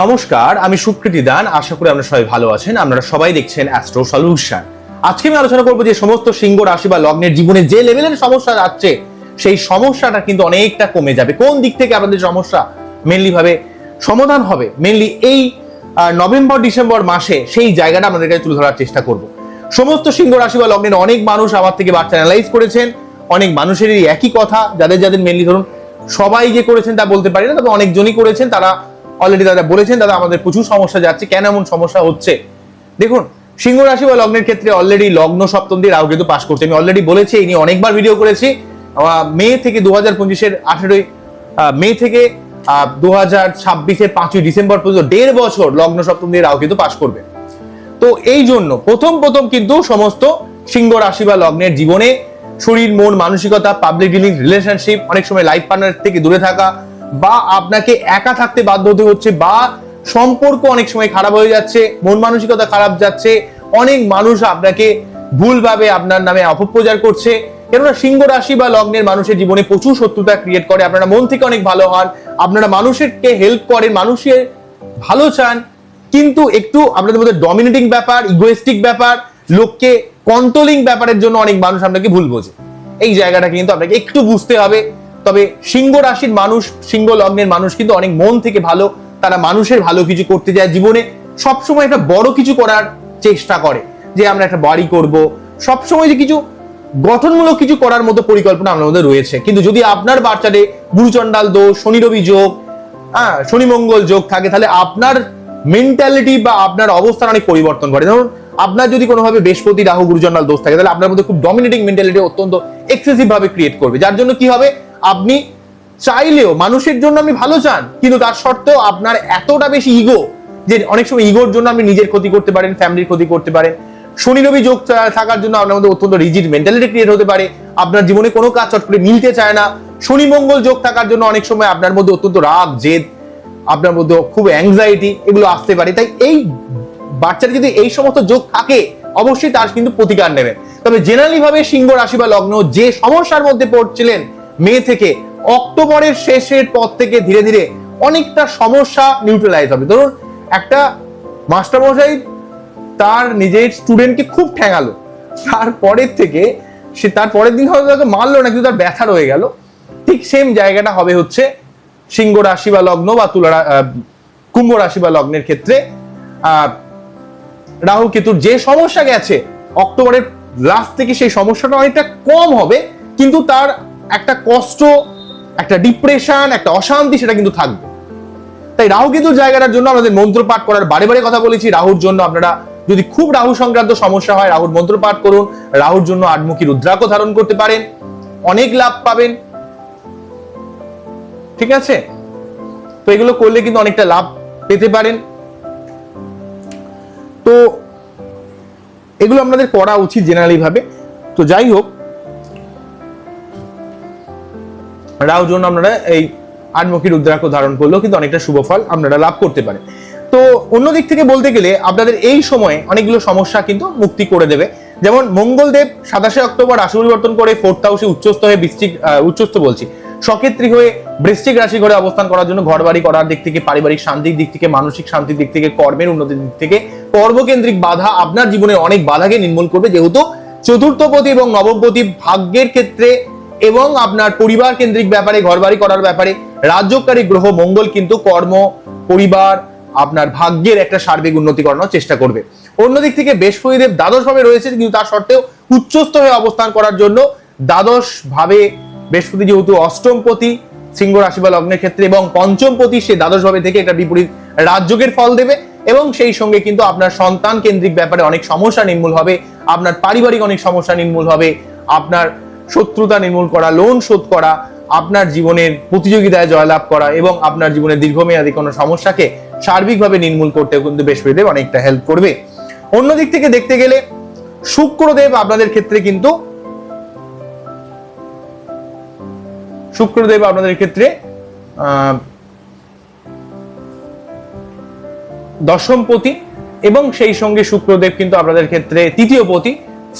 নমস্কার, আমি সুকৃতি দান। আশা করি আপনারা সবাই ভালো আছেন। আপনারা সবাই দেখছেন অ্যাস্ট্রো সলিউশন আজকে আমি আলোচনা করব যে সমস্ত সিংহ রাশি বা লগ্নের জীবনে যে লেভেলের সমস্যা যাচ্ছে, সেই সমস্যাটা কিন্তু অনেকটা কমে যাবে। কোন দিক থেকে আপনাদের সমস্যা? মেনলি ভাবে সমাধান হবে। মেনলি এই নভেম্বর, ডিসেম্বর মাসে সেই জায়গাটা আপনাদের কাছে তুলে ধরার চেষ্টা করব। সমস্ত সিংহ রাশি বা লগ্নের অনেক মানুষ আমার থেকে বার্তা অ্যানালাইজ করেছেন। অনেক মানুষেরই একই কথা, যাদের যাদের মেনলি ধরুন সবাই যে করেছেন তা বলতে পারি না, তবে অনেকজনই করেছেন, তারা অলরেডি দাদা বলেছেন, দাদা আমাদের প্রচুর সমস্যা যাচ্ছে, কেন এমন সমস্যা হচ্ছে? দেখুন, সিংহ রাশি বা লগ্নের ক্ষেত্রে অলরেডি লগ্ন সপ্তম দিয়ে রাহু কিন্তু পাশ করছে। আমি অলরেডি বলেছি, এই নিয়ে অনেকবার ভিডিও করেছি। মে থেকে দু হাজার পঁচিশের আঠেরোই মে থেকে দু হাজার ছাব্বিশের পাঁচই ডিসেম্বর পর্যন্ত দেড় বছর লগ্ন সপ্তম দিয়ে রাহু কিন্তু পাশ করবে। তো এই জন্য প্রথম প্রথম কিন্তু সমস্ত সিংহ রাশি বা লগ্নের জীবনে শরীর, মন, মানসিকতা পাবলিক ডিলিং রিলেশনশিপ অনেক সময় লাইফ পার্টনার থেকে দূরে থাকা বা আপনাকে একা থাকতে বাধ্য হতে হচ্ছে বা সম্পর্ক অনেক সময় খারাপ হয়ে যাচ্ছে, মন মানসিকতা খারাপ যাচ্ছে, অনেক মানুষ আপনাকে ভুলভাবে আপনার নামে অপপ্রচার করছে। কেননা সিংহ রাশি বা লগ্নের মানুষের জীবনে প্রচুর শত্রুতা ক্রিয়েট করে, আপনারা মন থেকে অনেক ভালো হন, আপনারা মানুষেরকে হেল্প করেন, মানুষের ভালো চান কিন্তু একটু আপনাদের মধ্যে ডমিনেটিং ব্যাপার ইগোয়েস্টিক ব্যাপার, লোককে কন্ট্রোলিং ব্যাপারের জন্য অনেক মানুষ আপনাকে ভুল বোঝে। এই জায়গাটা কিন্তু আপনাকে একটু বুঝতে হবে। তবে সিংহ রাশির মানুষ, সিংহ লগ্নের মানুষ কিন্তু অনেক মন থেকে ভালো। তারা মানুষের ভালো কিছু করতে যায় জীবনে। সবসময় একটা বড় কিছু করার চেষ্টা করে। যে আমরা একটা বাড়ি করব। সবসময় যে কিছু গঠনমূলক কিছু করার মতো পরিকল্পনা আপনার মধ্যে রয়েছে। কিন্তু যদি আপনার বাচ্চাতে গুরুচণ্ডাল দোষ, শনি রবি যোগ হ্যাঁ শনি মঙ্গল যোগ থাকে, তাহলে আপনার মেন্টালিটি বা আপনার অবস্থান অনেক পরিবর্তন করে ধরুন, আপনার যদি কোনোভাবে বৃহস্পতি, রাহু গুরুজনাল দোষ থাকে, তাহলে আপনার মধ্যে খুব ডমিনেটিং মেন্টালিটি অত্যন্ত এক্সেসিভ ভাবে ক্রিয়েট করবে। যার জন্য কি হবে? আপনি চাইলেও মানুষের জন্য আপনি ভালো চান, কিন্তু তার সত্ত্বেও আপনার এতটা বেশি ইগো যে অনেক সময় ইগোর জন্য আপনি নিজের ক্ষতি করতে পারেন ফ্যামিলির ক্ষতি করতে পারেন শনি, রবি যোগ থাকার জন্য আপনার মধ্যে অত্যন্ত রিজিড মেন্টালিটি ক্রিয়েট হতে পারে। আপনার জীবনে কোনো কাজ চট করে মিলতে চায় না। শনি, মঙ্গল যোগ থাকার জন্য অনেক সময় আপনার মধ্যে অত্যন্ত রাগ, জেদ আপনার মধ্যে খুব অ্যাংজাইটি এগুলো আসতে পারে। তাই এই বাচ্চার যদি এই সমস্ত যোগ থাকে, অবশ্যই তার কিন্তু প্রতিকার নেবেন। তবে জেনারেলি ভাবে সিংহ রাশি বা লগ্ন যে সমস্যার মধ্যে পড়ছিলেন মে থেকে, অক্টোবরের শেষের পর থেকে ধীরে ধীরে অনেকটা সমস্যা নিউট্রালাইজ হবে। ধরুন, একটা মাস্টারমশাই তার নিজের স্টুডেন্টকে খুব ঠ্যাঙালো তারপরের থেকে সে তার পরের দিন হয়তো মারলো না কিন্তু তার ব্যথা রয়ে গেল। ঠিক সেম জায়গাটা হবে হচ্ছে সিংহ রাশি বা লগ্ন বা তুলা কুম্ভ রাশি বা লগ্নের ক্ষেত্রে রাহু কেতুর যে সমস্যা গেছে, অক্টোবরের লাস্ট থেকে সেই সমস্যাটা অনেকটা কম হবে, কিন্তু তার একটা কষ্ট, একটা ডিপ্রেশন একটা অশান্তি সেটা কিন্তু থাকবে। তাই রাহু কেতুর জায়গাটার জন্য আমাদের মন্ত্র পাঠ করার বারে বারে কথা বলেছি। রাহুর জন্য আপনারা যদি খুব রাহু সংক্রান্ত সমস্যা হয়, রাহুর মন্ত্র পাঠ করুন। রাহুর জন্য আটমুখী রুদ্রাক্ষ ধারণ করতে পারেন। অনেক লাভ পাবেন। ঠিক আছে? তো এগুলো করলে কিন্তু অনেকটা লাভ পেতে পারেন। তো এগুলো আপনাদের করা উচিত জেনারেলি ভাবে। তো যাই হোক রাহুর জন্য আপনারা এই আটমুখী রুদ্রাক্ষ ধারণ করলেও কিন্তু অনেকটা শুভ ফল আপনারা লাভ করতে পারেন। তো অন্যদিক থেকে বলতে গেলে আপনাদের এই সময়ে অনেকগুলো সমস্যা কিন্তু মুক্তি করে দেবে। যেমন মঙ্গলদেব সাতাশে অক্টোবর রাশি পরিবর্তন করে ফোর্থ হাউসে উচ্চস্থ হয়ে আহ, উচ্চস্থ বলছি। সক্ষেত্রী হয়ে বৃষ্টিক রাশি ঘরে অবস্থান করার জন্য ঘর বাড়ি করার দিক থেকে পারিবারিক শান্তির দিক থেকে, মানসিক শান্তির দিক থেকে, কর্মের উন্নতির দিক থেকে, কর্মকেন্দ্রিক বাধা আপনার জীবনে অনেক বাধাকে নির্মূল করবে। যেহেতু চতুর্থপতি এবং নবমপতি ভাগ্যের ক্ষেত্রে এবং আপনার পরিবার কেন্দ্রিক ব্যাপারে ঘর বাড়ি করার ব্যাপারে রাজ্যকারী গ্রহ মঙ্গল কিন্তু কর্ম, পরিবার, আপনার ভাগ্যের একটা সার্বিক উন্নতি করানোর চেষ্টা করবে। অন্যদিক থেকে বৃহস্পতিদেব দ্বাদশ ভাবে রয়েছে, কিন্তু তার সত্ত্বেও উচ্চস্থ হয়ে অবস্থান করার জন্য দ্বাদশ ভাবে বৃহস্পতি যেহেতু অষ্টমপতি, সিংহ রাশি বা লগ্নের ক্ষেত্রে এবং পঞ্চমপতি সে দ্বাদশ ভাবে থেকে একটা বিপরীত রাজযোগের ফল দেবে এবং সেই সঙ্গে কিন্তু আপনার সন্তান কেন্দ্রিক ব্যাপারে অনেক সমস্যা নির্মূল হবে, আপনার পারিবারিক অনেক সমস্যা নির্মূল হবে, আপনার শত্রুতা নির্মূল করা লোন শোধ করা, আপনার জীবনের প্রতিযোগিতায় জয়লাভ করা এবং আপনার জীবনের দীর্ঘমেয়াদী কোনো সমস্যাকে সার্বিকভাবে নির্মূল করতে কিন্তু বৃহস্পতিদেব অনেকটা হেল্প করবে। অন্যদিক থেকে দেখতে গেলে শুক্রদেব আপনাদের ক্ষেত্রে কিন্তু শুক্রদেব আপনাদের ক্ষেত্রে দশমপতি এবং সেই সঙ্গে শুক্রদেব কিন্তু আপনাদের ক্ষেত্রে তৃতীয় পতি।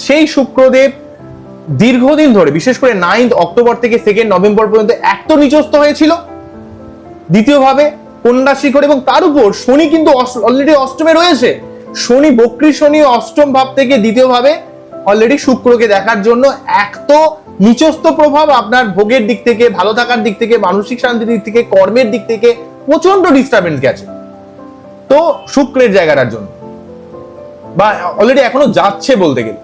সেই শুক্রদেব দীর্ঘদিন ধরে, বিশেষ করে নাইন্থ অক্টোবর থেকে সেকেন্ড নভেম্বর পর্যন্ত এত নিচস্ত হয়েছিল। দ্বিতীয়ভাবে কন্যা রাশি করে এবং তার উপর শনি কিন্তু অলরেডি অষ্টমে রয়েছে। শনি বক্রী শনি অষ্টম ভাব থেকে দ্বিতীয়ভাবে অলরেডি শুক্রকে দেখার জন্য এক তো নিচস্ত প্রভাব আপনার ভোগের দিক থেকে, ভালো থাকার দিক থেকে, মানসিক শান্তির দিক থেকে, কর্মের দিক থেকে প্রচণ্ড ডিস্টারবেন্স গেছে তো শুক্রের জায়গাটার জন্য। বা অলরেডি এখনও যাচ্ছে বলতে গেলে।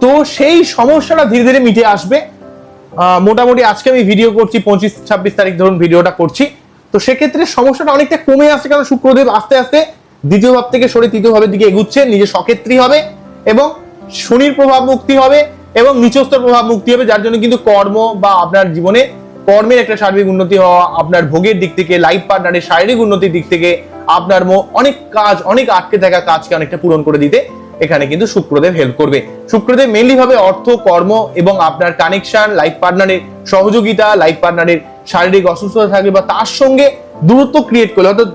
তো সেই সমস্যাটা ধীরে ধীরে মিটে আসবে। মোটামুটি আজকে আমি ভিডিও করছি, পঁচিশ, ছাব্বিশ তারিখ ধরুন ভিডিওটা করছি। তো সেক্ষেত্রে সমস্যাটা অনেকটা কমে আসছে কারণ শুক্রদেব আস্তে আস্তে দ্বিতীয় ভাব থেকে সরে তৃতীয় ভাবের দিকে এগুচ্ছে, নিজে সক্ষেত্রী হবে এবং শনির প্রভাব মুক্তি হবে। এবং নিচস্তর প্রভাব মুক্তি হবে, যার জন্য কিন্তু কর্ম বা আপনার জীবনে কর্মের একটা সার্বিক উন্নতি হওয়া, আপনার ভোগের দিক থেকে লাইফ পার্টনারের শারীরিক উন্নতির দিক থেকে আপনার অনেক কাজ, অনেক আটকে থাকা কাজকে অনেকটা পূরণ করে দিতে এখানে কিন্তু শুক্রদেব হেল্প করবে। শুক্রদেব মেনলি ভাবে অর্থ, কর্ম এবং আপনার কানেকশন লাইফ পার্টনারের সহযোগিতা লাইফ পার্টনারের শারীরিক অসুস্থতা থাকলে বা তার সঙ্গে দূরত্ব ক্রিয়েট করলে, অর্থাৎ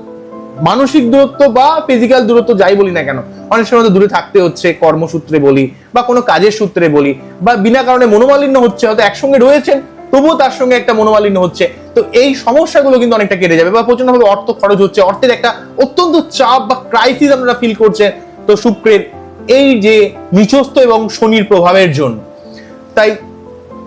মানসিক দূরত্ব বা ফিজিক্যাল দূরত্ব যাই বলি না কেন, অনেক সময় দূরে থাকতে হচ্ছে, কর্মসূত্রে বলি বা কোনো কাজের সূত্রে বলি বা বিনা কারণে মনোমালিন্য হচ্ছে, হয়তো একসঙ্গে রয়েছেন, তবুও তার সঙ্গে একটা মনোমালিন্য হচ্ছে। তো এই সমস্যাগুলো কিন্তু অনেকটা কেটে যাবে বা প্রচন্ডভাবে অর্থ খরচ হচ্ছে, অর্থের একটা অত্যন্ত চাপ বা ক্রাইসিস আপনারা ফিল করছেন। তো শুক্রের এই যে নিচস্থ এবং শনির প্রভাবের জন্য, তাই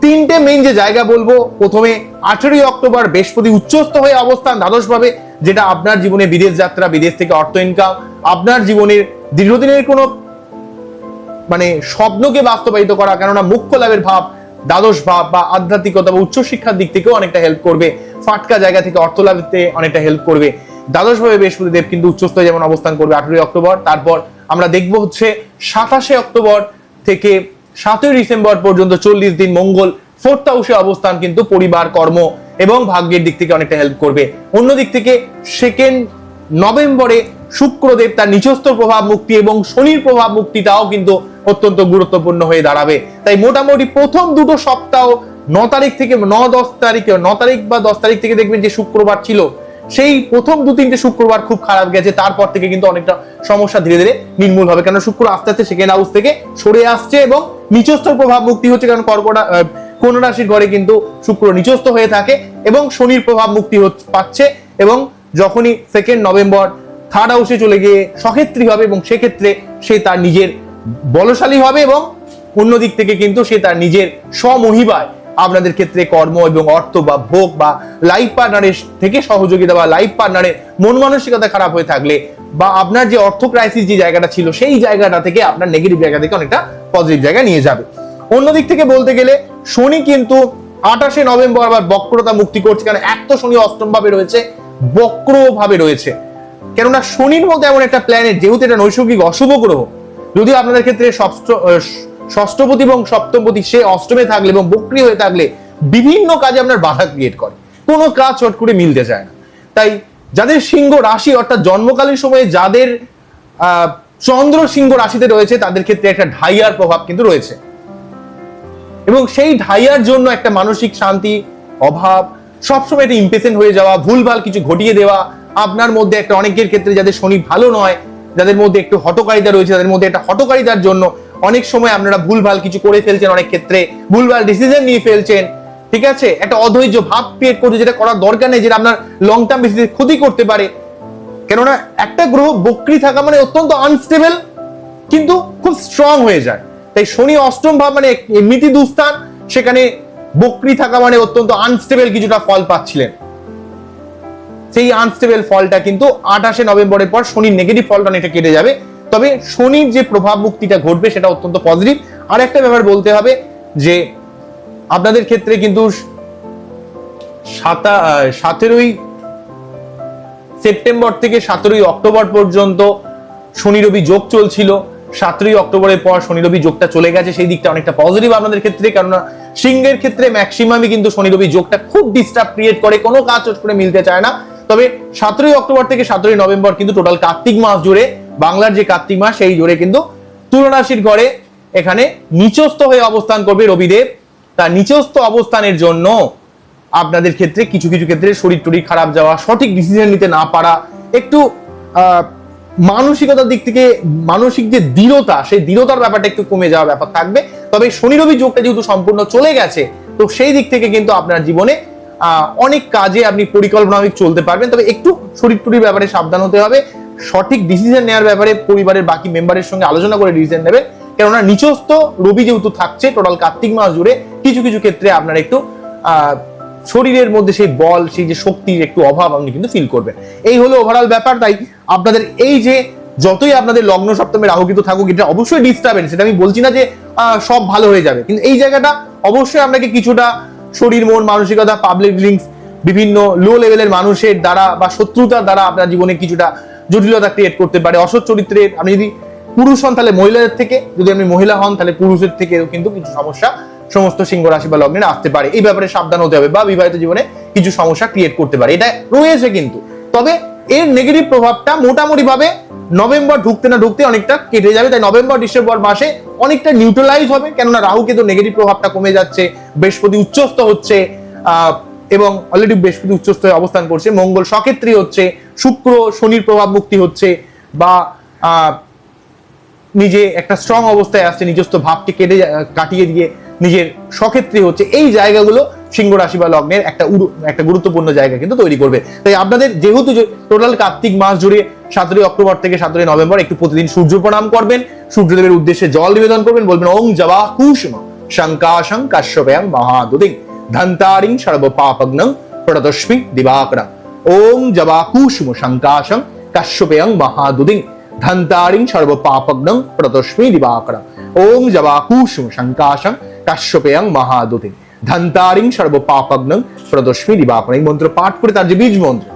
তিনটে মেইন যে জায়গা বলব, প্রথমে আঠেরোই অক্টোবর বৃহস্পতি উচ্চস্থ হয়ে অবস্থান দ্বাদশ ভাবে যেটা আপনার জীবনে বিদেশ যাত্রা, বিদেশ থেকে অর্থ ইনকাম আপনার জীবনের দীর্ঘদিনের কোনো মানে স্বপ্নকে বাস্তবায়িত করা, কেননা মুখ্য লাভের ভাব, দ্বাদশ ভাব বা আধ্যাত্মিকতা বা উচ্চশিক্ষার দিক থেকেও অনেকটা হেল্প করবে। ফাটকা জায়গা থেকে অর্থ লাভতে অনেকটা হেল্প করবে। দ্বাদশ ভাবে বৃহস্পতি দেব কিন্তু উচ্চস্থ যেমন অবস্থান করবে আঠেরোই অক্টোবর। তারপর আমরা দেখব হচ্ছে সাতাশে অক্টোবর থেকে সাতই ডিসেম্বর পর্যন্ত চল্লিশ দিন মঙ্গল, ফোর্থ হাউসে অবস্থান কিন্তু পরিবার, কর্ম। এবং ভাগ্যের দিক থেকে অনেকটা হেল্প করবে। অন্য দিক থেকে সেকেন্ড নভেম্বরে শুক্রদেব তার নিচস্থ প্রভাব মুক্তি এবং শনির প্রভাব মুক্তিটাও কিন্তু অত্যন্ত গুরুত্বপূর্ণ হয়ে দাঁড়াবে। তাই মোটামুটি প্রথম দুটো সপ্তাহ ন তারিখ থেকে ন দশ তারিখে, ন তারিখ বা দশ তারিখ থেকে দেখবেন যে শুক্রবার ছিল, সেই প্রথম দু তিনটে শুক্রবার খুব খারাপ গেছে, তারপর থেকে কিন্তু অনেকটা সমস্যা ধীরে ধীরে নির্মূল হবে। কেন শুক্র আস্তে আস্তে সেকেন্ড হাউস থেকে সরে আসছে এবং নিচস্থ প্রভাব মুক্তি হচ্ছে, কারণ কর্কটা কোন রাশির ঘরে কিন্তু শুক্র নিচস্থ হয়ে থাকে এবং শনির প্রভাব মুক্তি পাচ্ছে এবং যখনই সেকেন্ড নভেম্বর থার্ড হাউসে চলে গিয়ে সক্ষেত্রী হবে এবং সেক্ষেত্রে সে তার নিজের বলশালী হবে এবং অন্য দিক থেকে কিন্তু সে তার নিজের স্বমহিমায় আপনাদের ক্ষেত্রে কর্ম এবং অর্থ বা ভোগ বা লাইফ পার্টনারের থেকে সহযোগিতা বা লাইফ পার্টনারের মন মানসিকতা খারাপ হয়ে থাকলে বা আপনার যে অর্থ ক্রাইসিস যে জায়গাটা ছিল সেই জায়গাটা থেকে আপনার নেগেটিভ জায়গা থেকে অনেকটা পজিটিভ জায়গায় নিয়ে যাবে। অন্য দিক থেকে বলতে গেলে শনি কিন্তু আঠাশে নভেম্বর আবার বক্রতা মুক্তি করছে, কারণ এক তো শনি অষ্টম ভাবে রয়েছে বক্র ভাবে রয়েছে। কেননা শনির মধ্যে এমন একটা প্ল্যানেট যেহেতু এটা নৈসর্গিক অশুভ গ্রহ যদি আপনাদের ক্ষেত্রে ষষ্ঠপতি এবং সপ্তমপতি সে অষ্টমে থাকলে এবং বক্রি হয়ে থাকলে বিভিন্ন কাজে আপনার বাধা ক্রিয়েট করে। কোনো কাজ চট করে মিলতে চায় না। তাই যাদের সিংহ রাশি অর্থাৎ জন্মকালীন সময়ে যাদের চন্দ্র সিংহ রাশিতে রয়েছে, তাদের ক্ষেত্রে একটা ঢাইয়ার প্রভাব কিন্তু রয়েছে। এবং সেই ঢাইয়ার জন্য একটা মানসিক শান্তি, অভাব, সবসময় একটা ইম্পেসেন্ট হয়ে যাওয়া, ভুলভাল কিছু ঘটিয়ে দেওয়া, আপনার মধ্যে একটা অনেকের ক্ষেত্রে যাদের শনি ভালো নয়, যাদের মধ্যে একটু হটকারিতা রয়েছে তাদের মধ্যে একটা হটকারিতার জন্য অনেক সময় আপনারা ভুলভাল কিছু করে ফেলছেন অনেক ক্ষেত্রে, ভুলভাল ডিসিশন নিয়ে ফেলছেন, ঠিক আছে? একটা অধৈর্য ভাব ক্রিয়েট করছে যেটা করার দরকার নেই, যেটা আপনার লং টার্ম বেসিসে ক্ষতি করতে পারে। কেননা একটা গ্রহ বক্রি থাকা মানে অত্যন্ত আনস্টেবল কিন্তু খুব স্ট্রং হয়ে যায়। তাই শনি অষ্টম ভাব মানে এমনিতে দুস্থান, সেখানে বক্রি থাকা মানে অত্যন্ত আনস্টেবল কিছুটা ফল পাচ্ছিলেন। সেই আনস্টেবল ফলটা কিন্তু আঠাশে নভেম্বরের পর শনির নেগেটিভ ফলটা অনেকটা কেটে যাবে। তবে শনির যে প্রভাব মুক্তিটা ঘটবে সেটা অত্যন্ত পজিটিভ আর একটা ব্যাপার বলতে হবে যে আপনাদের ক্ষেত্রে কিন্তু সাতা সতেরোই সেপ্টেম্বর থেকে সতেরোই অক্টোবর পর্যন্ত শনি রবি যোগ চলছিল। সতেরোই অক্টোবরের পর শনি রবি যোগটা চলে গেছে, সেই দিকটা অনেকটা পজিটিভ আপনাদের ক্ষেত্রে, কেননা সিংহের ক্ষেত্রে ম্যাক্সিমামই কিন্তু শনি রবি যোগটা খুব ডিস্টার্ব ক্রিয়েট করে, কোনো কাজ চট করে মিলতে চায় না। তবে সতেরোই অক্টোবর থেকে সতেরোই নভেম্বর কিন্তু টোটাল কার্তিক মাস জুড়ে, বাংলার যে কার্তিক মাস, সেই জুড়ে কিন্তু তুলরাশির ঘরে এখানে নিচস্থ হয়ে অবস্থান করবে রবিদেব। তার নিচস্থ অবস্থানের জন্য আপনাদের ক্ষেত্রে, কিছু কিছু ক্ষেত্রে শরীর টরীর খারাপ যাওয়া, সঠিক ডিসিশন নিতে না পারা, একটু মানসিকতার দিক থেকে মানসিক যে দৃঢ়তা, সেই দৃঢ়তার ব্যাপারটা একটু কমে যাওয়ার ব্যাপার থাকবে। তবে শনি রবি যোগটা যেহেতু সম্পূর্ণ চলে গেছে, তো সেই দিক থেকে কিন্তু আপনার জীবনে অনেক কাজে আপনি পরিকল্পনা চলতে পারবেন। তবে একটু শরীর টুরির ব্যাপারে সাবধান হতে হবে। সঠিক ডিসিশন নেওয়ার ব্যাপারে পরিবারের বাকি মেম্বারের সঙ্গে আলোচনা করে ডিসিশন নেবেন। কেননা নিচস্থ রবি যেহেতু থাকছে টোটাল কার্তিক মাস জুড়ে কিছু কিছু ক্ষেত্রে আপনার একটু শরীরের মধ্যে সেই বল, সেই যে শক্তির একটু অভাব আপনি কিন্তু ফিল করবেন। এই হলো ওভারঅল ব্যাপার, তাই আপনাদের এই যে যতই আপনাদের লগ্ন সপ্তমে রাহু কিন্তু থাকুক, এটা অবশ্যই ডিস্টার্বেন্স সেটা আমি বলছি না যে সব ভালো হয়ে যাবে। কিন্তু এই জায়গাটা অবশ্যই আপনাকে কিছুটা শরীর, মন, মানসিকতা পাবলিক লিঙ্কস বিভিন্ন লো লেভেলের মানুষের দ্বারা বা শত্রুতার দ্বারা আপনার জীবনে কিছুটা জটিলতা ক্রিয়েট করতে পারে। অসৎ চরিত্রের আপনি যদি পুরুষ হন, তাহলে মহিলাদের থেকে, যদি আপনি মহিলা হন, তাহলে পুরুষের থেকেও কিন্তু কিছু সমস্যা সমস্ত সিংহ রাশি বা লগ্নের আসতে পারে। এই ব্যাপারে সাবধান হতে হবে বা বিবাহিত জীবনে কিছু সমস্যা ক্রিয়েট করতে পারে। এটা রয়েছে কিন্তু। তবে এর নেগেটিভ প্রভাবটা মোটামুটি ভাবে নভেম্বর ঢুকতে না ঢুকতে অনেকটা কেটে যাবে। তাই নভেম্বর, ডিসেম্বর মাসে অনেকটা নিউট্রালাইজ হবে। কেননা রাহু কিন্তু নেগেটিভ প্রভাবটা কমে যাচ্ছে, বৃহস্পতি উচ্চস্থ হচ্ছে এবং অলরেডি বৃহস্পতি উচ্চস্থ হয়ে অবস্থান করছে। মঙ্গল সক্ষেত্রী হচ্ছে, শুক্র শনির প্রভাব মুক্তি হচ্ছে বা নিজে একটা স্ট্রং অবস্থায় আসছে, নিজস্ব ভাবকে কেটে কাটিয়ে দিয়ে নিজের সক্ষেত্রী হচ্ছে এই জায়গাগুলো সিংহ রাশি বা লগ্নের একটা একটা গুরুত্বপূর্ণ জায়গা কিন্তু তৈরি করবে। তাই আপনাদের যেহেতু টোটাল কার্তিক মাস জুড়ে সতেরোই অক্টোবর থেকে সতেরোই নভেম্বর একটু প্রতিদিন সূর্য প্রণাম করবেন, সূর্যদেবের উদ্দেশ্যে জল নিবেদন করবেন, বলবেন, ওং জবা কুসুম শঙ্কাশং কাশ্যপয়াং মহাদুদিং ধন্তারিং সর্ব পাপগ্নং প্রদস্মি দিবাকরং। ওং জবা কুসুম শঙ্কাশং কাশ্যপয়াং মহাদুদিং ধন্তারিং সর্ব পাপগ্নং প্রদস্মি দিবাকরং। ওং জবা কুসুম শঙ্কাশং কাশ্যপয়াং মহাদুদিং ধন্তারিং সর্ব পাপগ্নং প্রদস্মি দিবাকরং এই মন্ত্র পাঠ করে তার যে বীজ মন্ত্র।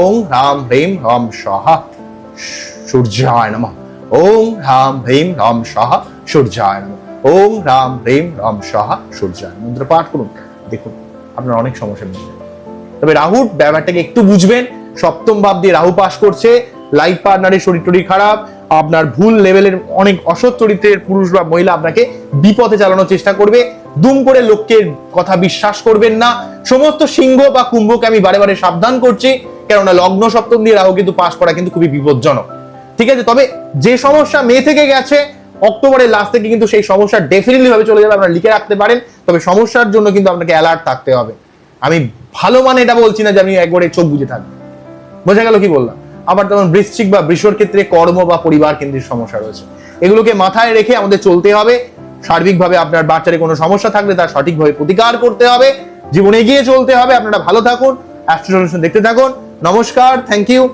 ওং রাম হ্রিম হম স্বাহা সূর্যায় নমঃ। ওং রাম হ্রিম রম স্বাহা সূর্যায় নমঃ। ওং রাম হ্রিম রম স্বাহা সূর্যায় মন্ত্র পাঠ করুন। দেখুন, আপনার অনেক সমস্যা মিটে যাবে তবে রাহুর ব্যাপারটাকে একটু বুঝবেন। সপ্তম ভাব দিয়ে রাহু পাশ করছে। লাইফ পার্টনারের শরীর টরীর খারাপ। আপনার ভুল লেভেলের অনেক অসৎ চরিত্রের পুরুষ বা মহিলা আপনাকে বিপথে চালানোর চেষ্টা করবে। দুম করে লোকের কথা বিশ্বাস করবেন না। সমস্ত সিংহ বা কুম্ভকে আমি বারে বারে সাবধান করছি, কেননা লগ্ন সপ্তম দিয়ে রাহু কিন্তু পাশ করা কিন্তু খুবই বিপজ্জনক। ঠিক আছে? তবে যে সমস্যা মে থেকে গেছে, অক্টোবরের লাস্ট থেকে কিন্তু সেই সমস্যা ডেফিনেটলি ভাবে চলে যাবে, আপনারা লিখে রাখতে পারেন। তবে সমস্যার জন্য কিন্তু আপনাকে অ্যালার্ট থাকতে হবে। আমি ভালো মানে এটা বলছি না যে আমি একবারে চোখ বুঝে থাকব। বোঝা গেল কি বললাম? আবার তেমন বৃশ্চিক বা বৃষর ক্ষেত্রে কর্ম বা পরিবার কেন্দ্রিক সমস্যা রয়েছে। এগুলোকে মাথায় রেখে আমাদের চলতে হবে। সার্বিকভাবে আপনার বাচ্চারে কোনো সমস্যা থাকলে তার সঠিকভাবে প্রতিকার করতে হবে। জীবনে এগিয়ে চলতে হবে। আপনারা ভালো থাকুন। অ্যাস্ট্রো দেখতে থাকুন। নমস্কার। Thank you.